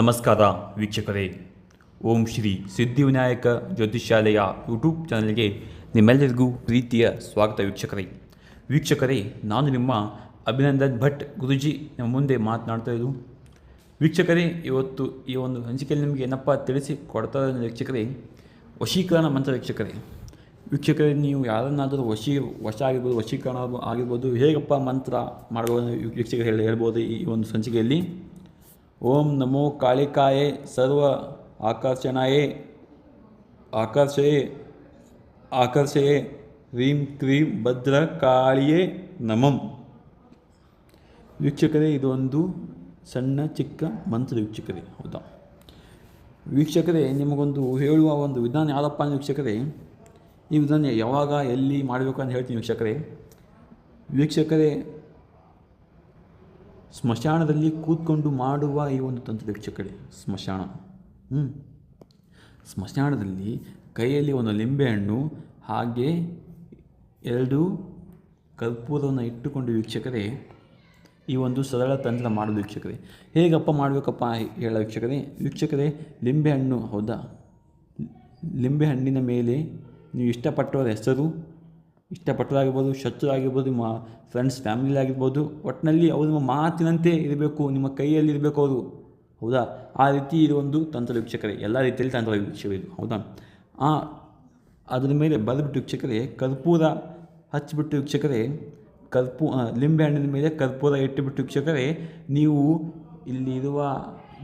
ನಮಸ್ಕಾರ ವೀಕ್ಷಕರೇ. ಓಂ ಶ್ರೀ ಸಿದ್ಧಿವಿನಾಯಕ ಜ್ಯೋತಿಷ್ಯಾಲಯ ಯೂಟ್ಯೂಬ್ ಚಾನಲ್ಗೆ ನಿಮ್ಮೆಲ್ಲರಿಗೂ ಪ್ರೀತಿಯ ಸ್ವಾಗತ ವೀಕ್ಷಕರೇ. ವೀಕ್ಷಕರೇ, ನಾನು ನಿಮ್ಮ ಅಭಿನಂದನ್ ಭಟ್ ಗುರುಜಿ. ನಿಮ್ಮ ಮುಂದೆ ಮಾತನಾಡ್ತಾ ಇದ್ದು ವೀಕ್ಷಕರೇ, ಇವತ್ತು ಈ ಒಂದು ಹಂಚಿಕೆಯಲ್ಲಿ ನಿಮಗೆ ಏನಪ್ಪ ತಿಳಿಸಿ ಕೊಡ್ತಾ ವೀಕ್ಷಕರೇ, ವಶೀಕರಣ ಮಂತ್ರ ವೀಕ್ಷಕರೇ. ವೀಕ್ಷಕರೇ, ನೀವು ಯಾರನ್ನಾದರೂ ವಶೀ, ವಶ ಆಗಿರ್ಬೋದು, ವಶೀಕರಣ ಆಗಿರ್ಬೋದು, ಹೇಗಪ್ಪ ಮಂತ್ರ ಮಾಡ್ಬೋದು ವೀಕ್ಷಕರು ಹೇಳಿ, ಹೇಳ್ಬೋದು ಈ ಒಂದು ಸಂಚಿಕೆಯಲ್ಲಿ. ಓಂ ನಮೋ ಕಾಳಿಕಾಯೇ ಸರ್ವ ಆಕರ್ಷಣಾಯೇ, ಆಕರ್ಷೆಯೇ, ಆಕರ್ಷಯೇ, ಹ್ರೀಂ ಕ್ರೀಂ ಭದ್ರ ಕಾಳಿಯೇ ನಮಂ. ವೀಕ್ಷಕರೇ, ಇದೊಂದು ಸಣ್ಣ ಚಿಕ್ಕ ಮಂತ್ರ ವೀಕ್ಷಕರೇ, ಹೌದಾ? ವೀಕ್ಷಕರೇ, ನಿಮಗೊಂದು ಹೇಳುವ ಒಂದು ವಿಧಾನ ಯಾವುದಪ್ಪ ಅಂದರೆ ವೀಕ್ಷಕರೇ, ಈ ವಿಧಾನ ಯಾವಾಗ, ಎಲ್ಲಿ ಮಾಡಬೇಕು ಅಂತ ಹೇಳ್ತೀನಿ ವೀಕ್ಷಕರೇ. ವೀಕ್ಷಕರೇ ಸ್ಮಶಾನದಲ್ಲಿ ಕೂತ್ಕೊಂಡು ಮಾಡುವ ಈ ಒಂದು ತಂತ್ರ ವೀಕ್ಷಕರೇ, ಸ್ಮಶಾನ. ಹ್ಞೂ ಸ್ಮಶಾನದಲ್ಲಿ ಕೈಯಲ್ಲಿ ಒಂದು ಲಿಂಬೆಹಣ್ಣು ಹಾಗೆ ಎರಡು ಕರ್ಪೂರವನ್ನು ಇಟ್ಟುಕೊಂಡು ವೀಕ್ಷಕರೇ, ಈ ಒಂದು ಸರಳ ತಂತ್ರ ಮಾಡೋದು ವೀಕ್ಷಕರೇ. ಹೇಗಪ್ಪ ಮಾಡಬೇಕಪ್ಪ ಹೇಳ ವೀಕ್ಷಕರೇ. ವೀಕ್ಷಕರೇ ಲಿಂಬೆಹಣ್ಣು ಹೌದಾ? ಲಿಂಬೆಹಣ್ಣಿನ ಮೇಲೆ ನೀವು ಇಷ್ಟಪಟ್ಟವರ ಹೆಸರು ಇಷ್ಟಪಟ್ಟರಾಗಿರ್ಬೋದು ಶತ್ರುರಾಗಿರ್ಬೋದು ನಿಮ್ಮ ಫ್ರೆಂಡ್ಸ್ ಫ್ಯಾಮಿಲಿ ಆಗಿರ್ಬೋದು ಒಟ್ಟಿನಲ್ಲಿ ಅವರು ನಿಮ್ಮ ಮಾತಿನಂತೆ ಇರಬೇಕು, ನಿಮ್ಮ ಕೈಯಲ್ಲಿ ಇರಬೇಕು ಅವರು. ಹೌದಾ? ಆ ರೀತಿ ಇದು ಒಂದು ತಂತ್ರ ವೀಕ್ಷಕರೇ. ಎಲ್ಲ ರೀತಿಯಲ್ಲಿ ತಂತ್ರ ವೀಕ್ಷಕರು ಇದು. ಹೌದಾ? ಆ, ಅದರ ಮೇಲೆ ಬರೆದ್ಬಿಟ್ಟು ವೀಕ್ಷಕರೇ, ಕರ್ಪೂರ ಹಚ್ಚಿಬಿಟ್ಟು ವೀಕ್ಷಕರೇ, ಕರ್ಪೂ ಲಿಂಬೆ ಹಣ್ಣಿನ ಮೇಲೆ ಕರ್ಪೂರ ಇಟ್ಟುಬಿಟ್ಟು ವೀಕ್ಷಕರೇ, ನೀವು ಇಲ್ಲಿ ಇರುವ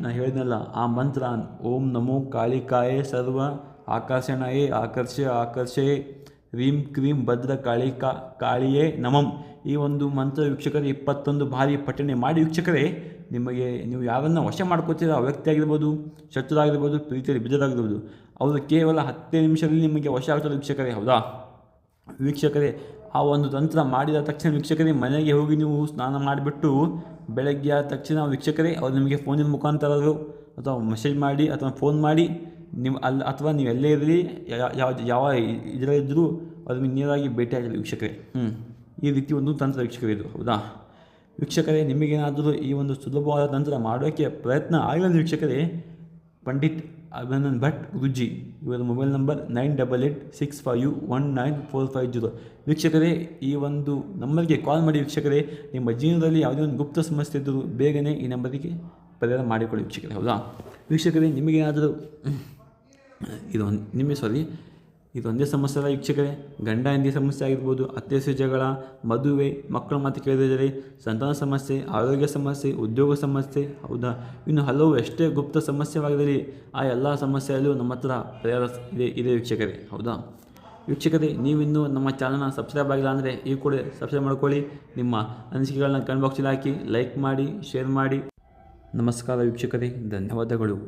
ನಾನು ಹೇಳಿದ್ನಲ್ಲ, ಆ ಮಂತ್ರ, ಓಂ ನಮೋ ಕಾಳಿಕಾಯೇ ಸರ್ವ ಆಕರ್ಷಣಾಯೇ ಆಕರ್ಷ ಆಕರ್ಷಯೇ ರೀಂ ಕ್ರೀಂ ಭದ್ರ ಕಾಳಿಕಾ ಕಾಳಿಯೇ ನಮಂ. ಈ ಒಂದು ಮಂತ್ರ ವೀಕ್ಷಕರೇ ಇಪ್ಪತ್ತೊಂದು ಬಾರಿ ಪಠಣೆ ಮಾಡಿ ವೀಕ್ಷಕರೇ, ನಿಮಗೆ ನೀವು ಯಾರನ್ನು ವಶ ಮಾಡ್ಕೋತೀರ ಆ ವ್ಯಕ್ತಿ ಆಗಿರ್ಬೋದು ಶತ್ರುರಾಗಿರ್ಬೋದು ಪ್ರೀತಿಯಲ್ಲಿ ಬಿದ್ದರಾಗಿರ್ಬೋದು ಅವರು ಕೇವಲ ಹತ್ತೇ ನಿಮಿಷದಲ್ಲಿ ನಿಮಗೆ ವಶ ಆಗ್ತಾರೆ ವೀಕ್ಷಕರೇ, ಹೌದಾ? ವೀಕ್ಷಕರೇ, ಆ ಒಂದು ತಂತ್ರ ಮಾಡಿದ ತಕ್ಷಣ ವೀಕ್ಷಕರೇ, ಮನೆಗೆ ಹೋಗಿ ನೀವು ಸ್ನಾನ ಮಾಡಿಬಿಟ್ಟು ಬೆಳಗ್ಗೆ ಆದ ತಕ್ಷಣ ವೀಕ್ಷಕರೇ, ಅವ್ರು ನಿಮಗೆ ಫೋನಿನ ಮುಖಾಂತರ ಅಥವಾ ಮೆಸೇಜ್ ಮಾಡಿ, ಅಥವಾ ಫೋನ್ ಮಾಡಿ ನೀವು ಅಲ್ಲಿ ಅಥವಾ ನೀವು ಎಲ್ಲೇ ಇರಲಿ ಯಾವ ಯಾವ ಇದರಲ್ಲಿದ್ದರೂ ಇದ್ದರೂ ನಿಮಗೆ ನೇರವಾಗಿ ಭೇಟಿಯಾಗಲಿ ವೀಕ್ಷಕರೇ. ಹ್ಞೂ ಈ ರೀತಿ ಒಂದು ತಂತ್ರ ವೀಕ್ಷಕರೇ ಇದು ಹೌದಾ? ವೀಕ್ಷಕರೇ ನಿಮಗೇನಾದರೂ ಈ ಒಂದು ಸುಲಭವಾದ ತಂತ್ರ ಮಾಡೋಕ್ಕೆ ಪ್ರಯತ್ನ ಆಗಿಲ್ಲ ವೀಕ್ಷಕರೇ ಪಂಡಿತ್ ಅಭಿನಂದನ್ ಭಟ್ ಗುರುಜಿ ಇವರ mobile number nine double eight six five one nine four five zero. ವೀಕ್ಷಕರೇ ಈ ಒಂದು ನಂಬರ್ಗೆ ಕಾಲ್ ಮಾಡಿ ವೀಕ್ಷಕರೇ ನಿಮ್ಮ ಜೀವನದಲ್ಲಿ ಯಾವುದೇ ಒಂದು ಗುಪ್ತ ಸಮಸ್ಯೆ ಇದ್ದರೂ ಬೇಗನೆ ಈ ನಂಬರಿಗೆ ಪರಿಹಾರ ಮಾಡಿಕೊಳ್ಳಿ ವೀಕ್ಷಕರೇ ಹೌದಾ? ವೀಕ್ಷಕರೇ ನಿಮಗೇನಾದರೂ ಇದೊಂದು ನಿಮಗೆ ಸಾರಿ ಇದೊಂದೇ ಸಮಸ್ಯೆ ಅಲ್ಲ ವೀಕ್ಷಕರೇ. ಗಂಡ ಹೆಂಡತಿ ಸಮಸ್ಯೆ ಆಗಿರ್ಬೋದು, ಅತ್ತೆ ಜಗಳ, ಮದುವೆ, ಮಕ್ಕಳ ಮಾತು ಕೇಳಿದರೆ ಸಂತಾನ ಸಮಸ್ಯೆ, ಆರೋಗ್ಯ ಸಮಸ್ಯೆ, ಉದ್ಯೋಗ ಸಮಸ್ಯೆ, ಹೌದಾ? ಇನ್ನು ಹಲವು ಎಷ್ಟೇ ಗುಪ್ತ ಸಮಸ್ಯೆವಾಗಿರಲಿ ಆ ಎಲ್ಲ ಸಮಸ್ಯೆಯಲ್ಲೂ ನಮ್ಮ ಹತ್ರ ಪರಿಹಾರ ಇದೆ ಇದೆ ವೀಕ್ಷಕರೇ. ಹೌದಾ? ವೀಕ್ಷಕರೇ, ನೀವಿನ್ನೂ ನಮ್ಮ ಚಾನಲ್ನ ಸಬ್ಸ್ಕ್ರೈಬ್ ಆಗಿಲ್ಲ ಅಂದರೆ ಈ ಕೂಡ ಸಬ್ಸ್ಕ್ರೈಬ್ ಮಾಡ್ಕೊಳ್ಳಿ. ನಿಮ್ಮ ಅನಿಸಿಕೆಗಳನ್ನ ಕಮೆಂಟ್ ಬಾಕ್ಸಲ್ಲಿ ಹಾಕಿ ಲೈಕ್ ಮಾಡಿ ಶೇರ್ ಮಾಡಿ. ನಮಸ್ಕಾರ ವೀಕ್ಷಕರೇ, ಧನ್ಯವಾದಗಳು.